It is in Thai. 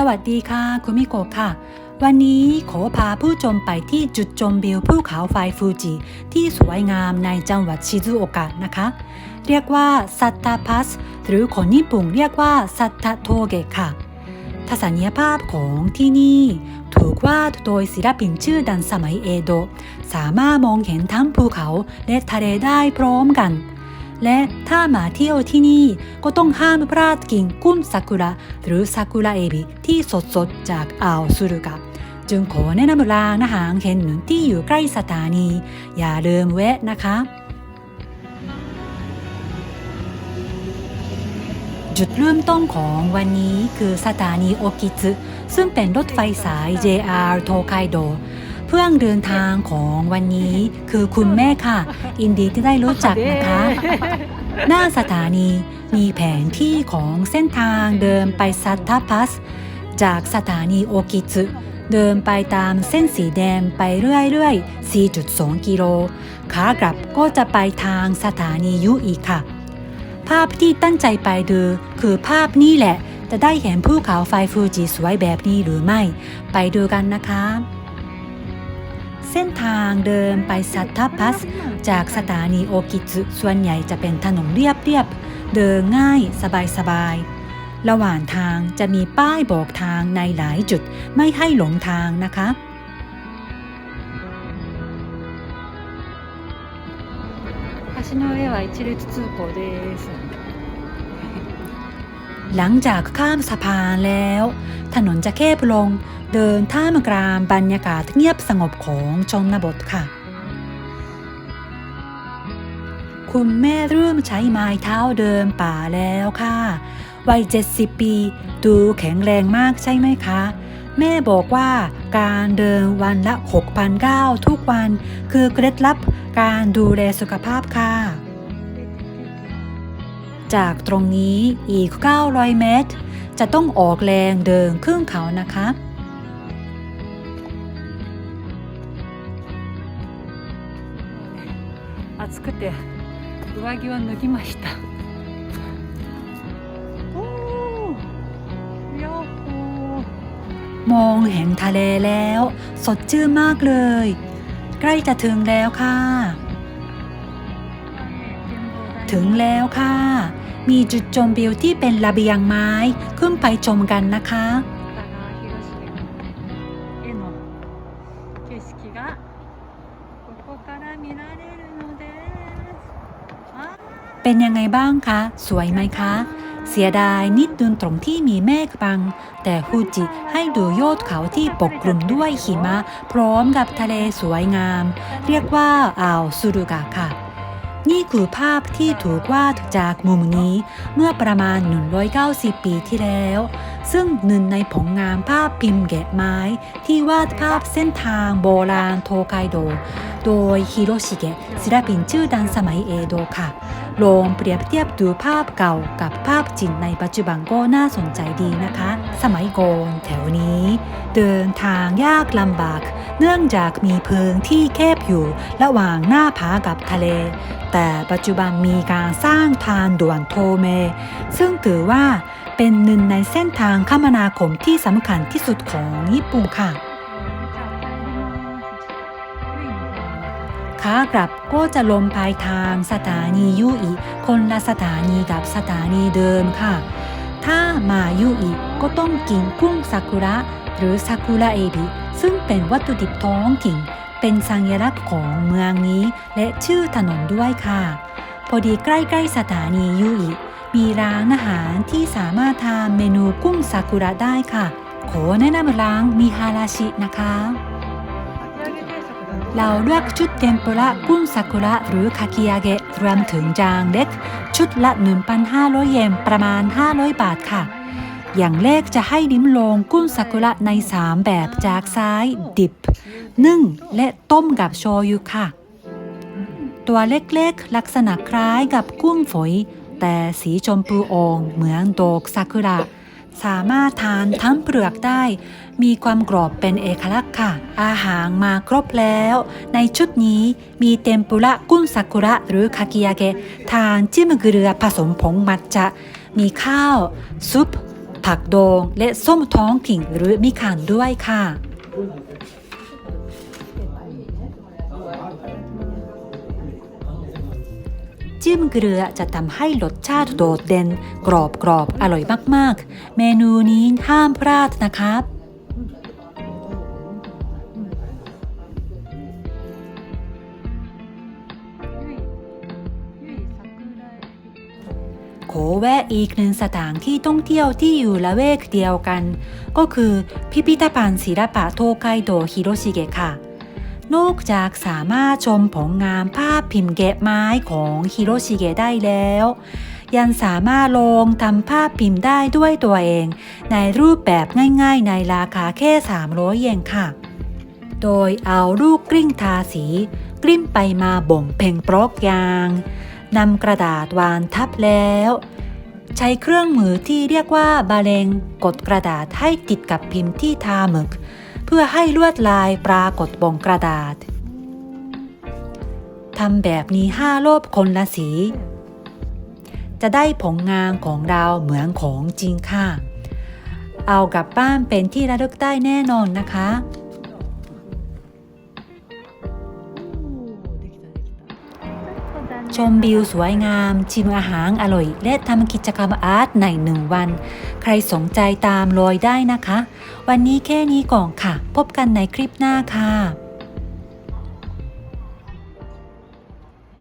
สวัสดีค่ะ คุณมิโกะค่ะ วันนี้ขอพาผู้ชมไปที่จุดชมวิวภูเขาไฟฟูจิ ที่สวยงามในจังหวัดชิซุโอกะนะคะ เรียกว่าซัตตาพัสหรือคนญี่ปุ่นเรียกว่าซัตตาโทเกะค่ะทัศนียภาพของที่นี่ถูกวาดโดยศิลปินชื่อดังสมัยเอโดะสามารถมองเห็นทั้งภูเขาและทะเลได้พร้อมกัน และถ้ามาเที่ยวที่นี่ ก็ต้องห้ามพลาดกินกุ้งซากุระหรือซากุระเอบิที่สดๆจากอ่าวสุรุกะจึงขอแนะนำร้านอาหารแห่งหนึ่งที่อยู่ใกล้สถานี อย่าลืมแวะนะคะ จุดเริ่มต้นของวันนี้คือสถานีโอกิซึซึ่งเป็นรถไฟสาย JR โทไคโด เพื่องเดินทางของวันนี้คือคุณแม่ค่ะ อินดีที่ได้รู้จักนะคะ หน้าสถานีมีแผนที่ของเส้นทางเดินไปซัตตาพัส จากสถานีโอกิซึเดินไปตามเส้นสีแดงไปเรื่อยๆ 4.2 กิโล ขากลับก็จะไปทางสถานียุอีกค่ะ ภาพที่ตั้งใจไปดูคือภาพนี้แหละ จะได้เห็นภูเขาไฟฟูจิสวยแบบนี้หรือไม่ ไปดูกันนะคะเส้นทางเดินไปซัตตาพัส จากสถานีโอกิซึส่วนใหญ่จะเป็นถนนเรียบๆ เดินง่ายสบายๆ ระหว่างทางจะมีป้ายบอกทางในหลายจุดไม่ให้หลงทางนะคะ 橋の上は一列通行です หลังจากข้ามสะพานแล้ว ถนนจะแคบลงเดินท่ามกลางบรรยากาศเงียบสงบของชนบทค่ะ คุณแม่เริ่มใช้ไม้เท้าเดินป่าแล้วค่ะ วัย70ปี ดูแข็งแรงมากใช่ไหมคะ แม่บอกว่าการเดินวันละ6,900ทุกวัน คือเคล็ดลับการดูแลสุขภาพค่ะ จากตรงนี้อีก 900 เมตร จะต้องออกแรงเดินครึ่งเขานะคะ 暑くて上着は脱ぎましたおーやっほー มองเห็นทะเลแล้ว สดชื่นมากเลย ใกล้จะถึงแล้วค่ะ ถึงแล้วค่ะ มีจุดชมวิวที่เป็นระเบียงไม้ขึ้นไปชมกันนะคะเป็นยังไงบ้างคะ สวยไหมคะ เสียดายนิดนึงตรงที่มีเมฆบัง แต่ฮูจิให้ดูยอดเขาที่ปกคลุมด้วยหิมะ พร้อมกับทะเลสวยงาม เรียกว่าอ่าวสุรุกะค่ะ นี่คือภาพที่ถูกวาดจากมุมนี้เมื่อประมาณ 190 ปีที่แล้ว ซึ่งหนึ่งในผลงานภาพพิมพ์แกะไม้ ที่วาดภาพเส้นทางโบราณโทไคโด โดยฮิโรชิเกะศิลปินชื่อดังสมัยเอโดะค่ะ ลองเปรียบเทียบดูภาพเก่ากับภาพจริงในปัจจุบันก็น่าสนใจดีนะคะ สมัยก่อนแถวนี้ เดินทางยากลำบาก เนื่องจากมีเพิงที่แคบอยู่ระหว่างหน้าผากับทะเล แต่ปัจจุบันมีการสร้างทางด่วนโทเม ซึ่งถือว่าเป็นหนึ่งในเส้นทางคมนาคมที่สำคัญที่สุดของญี่ปุ่นค่ะขากลับก็จะลงไปทางสถานียูอิคนละสถานีกับสถานีเดิมค่ะ ถ้ามายูอิก็ต้องกินกุ้งซากุระหรือซากุระเอบิ ซึ่งเป็นวัตถุดิบท้องถิ่น เป็นสัญลักษณ์ของเมืองนี้ และชื่อถนนด้วยค่ะ พอดีใกล้ๆสถานียูอิมีร้านอาหารที่สามารถทานเมนูกุ้งซากุระได้ค่ะ ขอแนะนำร้านมิฮาราชินะคะ เราเลือกชุดเทมปุระกุ้งซากุระหรือคากิยาเกะรวมถึงจางเล็ก ชุดละ 1,500 เยนประมาณ 500 บาทค่ะ อย่างแรกจะให้ลิ้มลองกุ้งซากุระใน 3 แบบจากซ้ายดิบ นึ่ง และต้มกับโชยุค่ะ ตัวเล็กๆ ลักษณะคล้ายกับกุ้งฝอย แต่สีชมพูอ่อนเหมือนดอกซากุระ สามารถทานทั้งเปลือกได้ มีความกรอบเป็นเอกลักษณ์ค่ะ อาหารมาครบแล้ว ในชุดนี้มีเทมปุระกุ้งซากุระหรือคากิยาเกะทานจิ้มเกลือผสมผงมัทฉะมีข้าว ซุป ผักดองและส้มท้องถิ่นหรือมิขันด้วยค่ะ จิ้มเกลือจะทำให้รสชาติโดดเด่น กรอบกรอบๆอร่อยมาก ๆ เมนูนี้ห้ามพลาดนะครับ ขอแวะอีกหนึ่งสถานที่ท่องเที่ยวที่อยู่ละเวกเดียวกัน ก็คือพิพิธภัณฑ์ศิลปะโทไกโดฮิโรชิเกะค่ะ นอกจากสามารถชมผลงานภาพพิมพ์แกะไม้ของฮิโรชิเกะได้แล้ว ยังสามารถลงทำภาพพิมพ์ได้ด้วยตัวเอง ในรูปแบบง่ายๆ ในราคาแค่ 300 เยนค่ะ โดยเอาลูกกลิ้งทาสี กลิ้งไปมาบ่งเพ่งปลอกยาง นำกระดาษวางทับแล้ว ใช้เครื่องมือที่เรียกว่าบาเลงกดกระดาษให้ติดกับพิมพ์ที่ทาหมึก เพื่อให้ลวดลายปรากฏบนกระดาษทำแบบนี้ห้ารอบคนละสี จะได้ผลงานของเราเหมือนของจริงค่ะ เอากลับบ้านเป็นที่ระลึกได้แน่นอนนะคะ ชมวิวสวยงาม ชิมอาหารอร่อย และทำกิจกรรมอาร์ตในหนึ่งวัน ใครสนใจตามรอยได้นะคะ วันนี้แค่นี้ก่อนค่ะ พบกันในคลิปหน้าค่ะ